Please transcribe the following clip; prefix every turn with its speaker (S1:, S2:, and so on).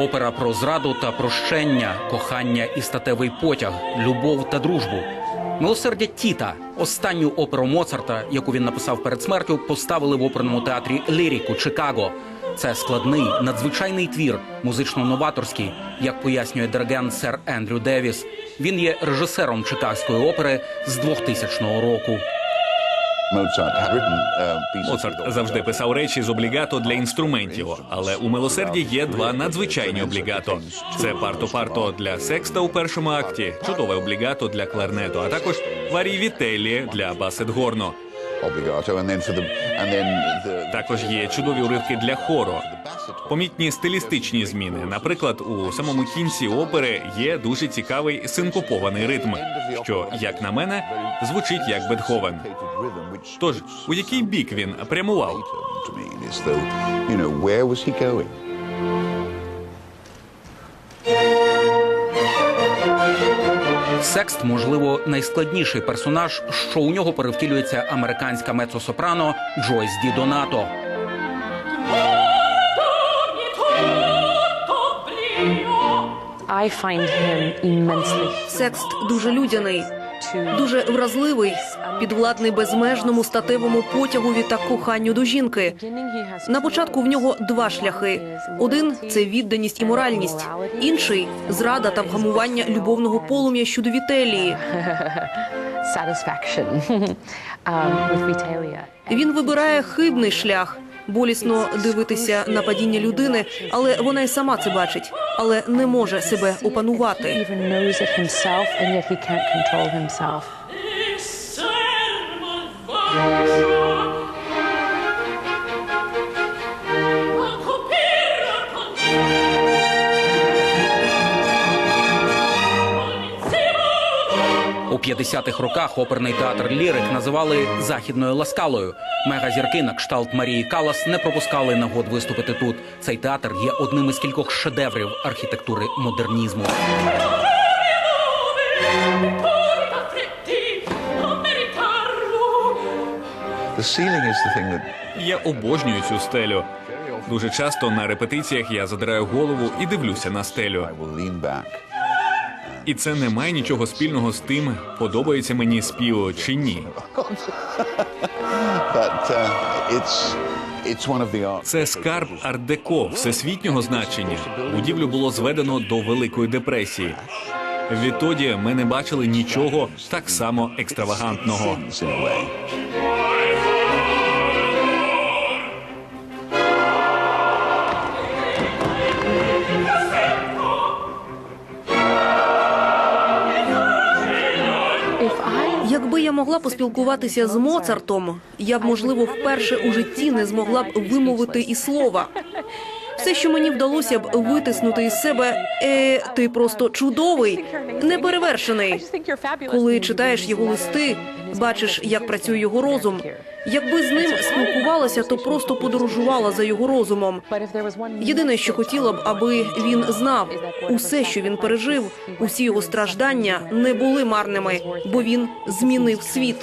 S1: Опера про зраду та прощення, кохання і статевий потяг, любов та дружбу. Милосердя Тіта, останню оперу Моцарта, яку він написав перед смертю, поставили в оперному театрі Лірік у Чикаго. Це складний, надзвичайний твір, музично-новаторський, як пояснює диригент сер Ендрю Девіс. Він є режисером Чикагської опери з 2000 року.
S2: Моцарт завжди писав речі з облігато для інструментів, але у милосерді є два надзвичайні облігато. Це парто-парто для секста у першому акті, чудове облігато для кларнету, а також варій вітелі для басет-горно. Також є чудові уривки для хору. Помітні стилістичні зміни. Наприклад, у самому кінці опери є дуже цікавий синкопований ритм, що, як на мене, звучить як Бетховен. Тож, у який бік він прямував?
S1: Секст, можливо, найскладніший персонаж, що у нього перевтілюється американська мецо-сопрано Джойс Ді Донато.
S3: I find him immensely
S4: Секст дуже людяний, дуже вразливий, підвладний безмежному статевому потягові та коханню до жінки. На початку в нього два шляхи: один це відданість і моральність, інший зрада та вгамування любовного полум'я щодо Вітелії.
S3: um.
S4: Він вибирає хибний шлях. Болісно дивитися на падіння людини, але вона й сама це бачить, але не може себе
S3: He
S4: опанувати.
S1: 50-х роках оперний театр Лірик називали західною ласкалою. Мегазірки на кшталт Марії Калас не пропускали нагод виступити тут. Цей театр є одним із кількох шедеврів архітектури модернізму.
S2: Я обожнюю цю стелю. Дуже часто на репетиціях я задираю голову і дивлюся на стелю. І це не має нічого спільного з тим, подобається мені спів чи ні. Це скарб ардеко всесвітнього значення. Будівлю було зведено до Великої депресії. Відтоді ми не бачили нічого так само екстравагантного.
S4: Якби я могла поспілкуватися з Моцартом, я б, можливо, вперше у житті не змогла б вимовити і слова. Все, що мені вдалося б витиснути із себе, е, ти просто чудовий, неперевершений. Коли читаєш його листи, бачиш, як працює його розум. Якби з ним спілкувалася, то просто подорожувала за його розумом. Єдине, що хотіла б, аби він знав, усе, що він пережив, усі його страждання не були марними, бо він змінив світ.